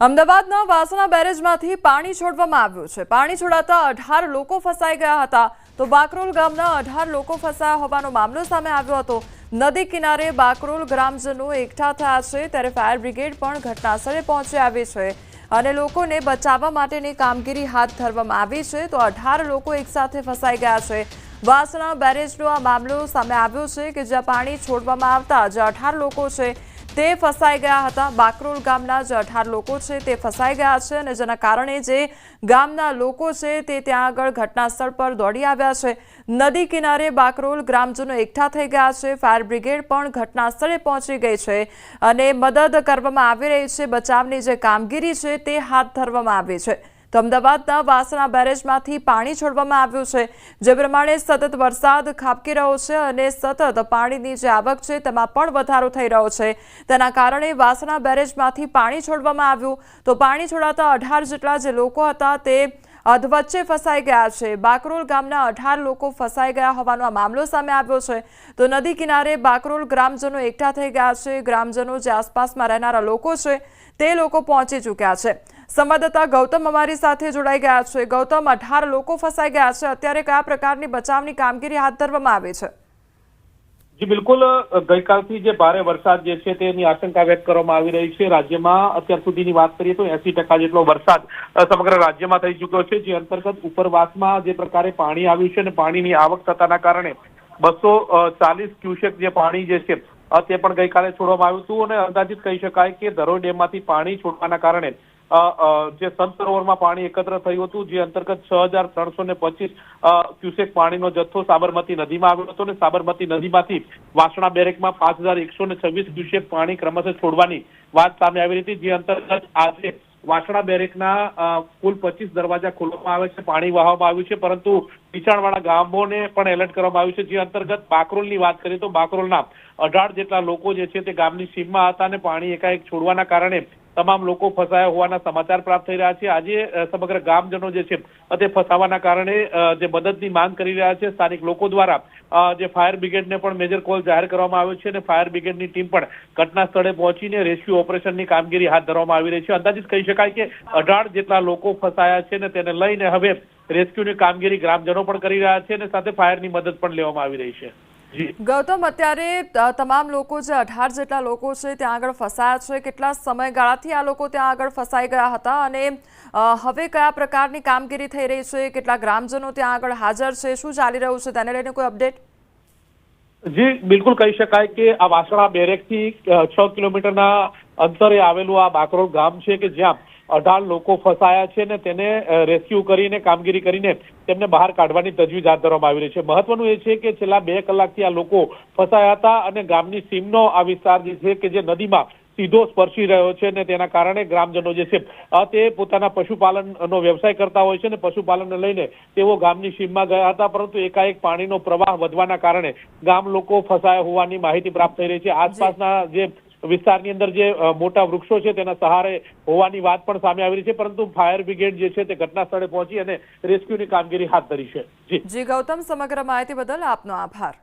અમદાવાદના વાસણા બેરેજમાંથી પાણી છોડવામાં આવ્યું છે. પાણી છોડાતા અઢાર લોકો ફસાઈ ગયા હતા. તો બાકરોલ ગામના અઢાર લોકો ફસાયા હોવાનો મામલો સામે આવ્યો હતો. નદી કિનારે બાકરોલ ગ્રામજનો એકઠા થયા છે ત્યારે ફાયર બ્રિગેડ પણ ઘટનાસ્થળે પહોંચી આવી છે અને લોકોને બચાવવા માટેની કામગીરી હાથ ધરવામાં આવી છે. તો અઢાર લોકો એકસાથે ફસાઈ ગયા છે. વાસણા બેરેજનો આ મામલો સામે આવ્યો છે કે જ્યાં પાણી છોડવામાં આવતા જે અઢાર લોકો છે. તે ફસાઈ ગયા હતા. બાકરોલ ગામના જે અઢાર લોકો છે તે ફસાઈ ગયા છે અને જેના કારણે જે ગામના લોકો છે તે ત્યાં આગળ ઘટનાસ્થળ પર દોડી આવ્યા છે. નદી કિનારે બાકરોલ ગ્રામજનો એકઠા થઈ ગયા છે. ફાયર બ્રિગેડ પણ ઘટનાસ્થળે પહોંચી ગઈ છે અને મદદ કરવામાં આવી રહી છે. બચાવની જે કામગીરી છે તે હાથ ધરવામાં આવી છે. તો અમદાવાદના વાસણા બેરેજમાંથી પાણી છોડવામાં આવ્યું છે. જે પ્રમાણે સતત વરસાદ ખાબકી રહ્યો છે અને સતત પાણીની જે આવક છે તેમાં પણ વધારો થઈ રહ્યો છે. તેના કારણે વાસણા બેરેજમાંથી પાણી છોડવામાં આવ્યું. તો પાણી છોડાતા અઢાર જેટલા જે લોકો હતા તે અધવચ્ચે ફસાઈ ગયા છે. બાકરોલ ગામના અઢાર લોકો ફસાઈ ગયા હોવાનો આ મામલો સામે આવ્યો છે. તો નદી કિનારે બાકરોલ ગ્રામજનો એકઠા થઈ ગયા છે. ગ્રામજનો જે આસપાસમાં રહેનારા લોકો છે તે લોકો પહોંચી ચૂક્યા છે. સંવાદદાતા ગૌતમ અમારી સાથે જોડાઈ ગયા છે. ગૌતમ, અઢાર લોકો ફસાઈ ગયા છે. અત્યારે કયા પ્રકારની બચાવની કામગીરી હાથ ધરવામાં આવે છે? જી, બિલકુલ ગઈકાલથી જે ભારે વરસાદ જે છે તેની આશંકા વ્યક્ત કરવામાં આવી રહી છે. રાજ્યમાં અત્યાર સુધીની વાત કરીએ તો એસી જેટલો વરસાદ સમગ્ર રાજ્યમાં થઈ ચુક્યો છે, જે અંતર્ગત ઉપરવાસમાં જે પ્રકારે પાણી આવ્યું છે અને પાણીની આવક થતાના કારણે બસો ચાલીસ ક્યુસેક જે પાણી જે છે તે પણ ગઈકાલે છોડવામાં આવ્યું હતું. અને અંદાજિત કહી શકાય કે ધરોઈ ડેમમાંથી પાણી છોડવાના કારણે જે સંત સરોવરમાં પાણી એકત્ર થયું હતું, જે અંતર્ગત છ હજાર ત્રણસો ને પચીસ ક્યુસેક પાણીનો જથ્થો સાબરમતી નદીમાં આવ્યો હતો અને સાબરમતી નદીમાંથી વાસણા બેરેકમાં પાંચ હજાર એકસો ને છવ્વીસ ક્યુસેક પાણી ક્રમશઃ છોડવાની વાત સામે આવી હતી, જે અંતર્ગત આજે વાસણા બેરેકના કુલ પચીસ દરવાજા ખોલવામાં આવે છે, પાણી વહાવવામાં આવ્યું છે, પરંતુ નીચાણવાળા ગામોને પણ એલર્ટ કરવામાં આવ્યું છે, જે અંતર્ગત બાકરોલની વાત કરીએ તો બાકરોલના અઢાર જેટલા લોકો જે છે તે ગામની સીમમાં હતા અને પાણી એકાએક છોડવાના કારણે તમામ લોકો ફસાયા હોવાના સમાચાર પ્રાપ્ત થઈ રહ્યા છે. આજે સમગ્ર ગામજનો જે છે તે ફસાવાના કારણે જે મદદની માંગ કરી રહ્યા છે, સ્થાનિક લોકો દ્વારા જે ફાયર બ્રિગેડને પણ મેજર કોલ જાહેર કરવામાં આવ્યો છે અને ફાયર બ્રિગેડની ટીમ પણ ઘટના સ્થળે પહોંચીને રેસ્ક્યુ ઓપરેશનની કામગીરી હાથ ધરવામાં આવી રહી છે. અંદાજિત કહી શકાય કે અઢાર જેટલા લોકો ફસાયા છે અને તેને લઈને હવે રેસ્ક્યુની કામગીરી ગ્રામજનો પણ કરી રહ્યા છે અને સાથે ફાયરની મદદ પણ લેવામાં આવી રહી છે. ગૌતમ અત્યારે તમામ લોકો જે અઢાર જેટલા લોકો છે ત્યાં આગળ ફસાયા છે. કેટલા સમયગાળાથી આ લોકો ત્યાં આગળ ફસાઈ ગયા હતા અને હવે કયા પ્રકારની કામગીરી થઈ રહી છે? કેટલા ગ્રામજનો ત્યાં આગળ હાજર છે? શું ચાલી રહ્યું છે? તેને લઈને કોઈ અપડેટ? જી બિલકુલ કહી શકાય કે આ વાસણા બેરેકથી છ કિલોમીટરના અંતરે આવેલું આ બાકરોલ ગામ છે કે જ્યાં અઢાર લોકો ફસાયા છે ને તેને રેસ્ક્યુ કરીને કામગીરી કરીને તેમને બહાર કાઢવાની તજવીજ હાથ ધરવામાં આવી રહી છે. મહત્વનું એ છે કે છેલ્લા બે કલાકથી આ લોકો ફસાયા હતા અને ગામની સીમનો આ વિસ્તાર જે છે કે જે નદીમાં સીધો સ્પર્શી રહ્યો છે ને તેના કારણે ગ્રામજનો જે છે તે પોતાના પશુપાલનનો વ્યવસાય કરતા હોય છે ને પશુપાલનને લઈને તેઓ ગામની સીમમાં ગયા હતા. પરંતુ એકાએક પાણીનો પ્રવાહ વધવાના કારણે ગામ લોકો ફસાયા હોવાની માહિતી પ્રાપ્ત થઈ રહી છે. આસપાસના જે વિસ્તારની અંદર જે મોટા વૃક્ષો છે તેના સહારે હોવાની વાત પણ સામે આવી રહી છે, પરંતુ ફાયર બ્રિગેડ જે છે તે ઘટના સ્થળે પહોંચી અને રેસ્ક્યુની કામગીરી હાથ ધરી છે. જી, ગૌતમ, સમગ્ર માહિતી બદલ આપનો આભાર.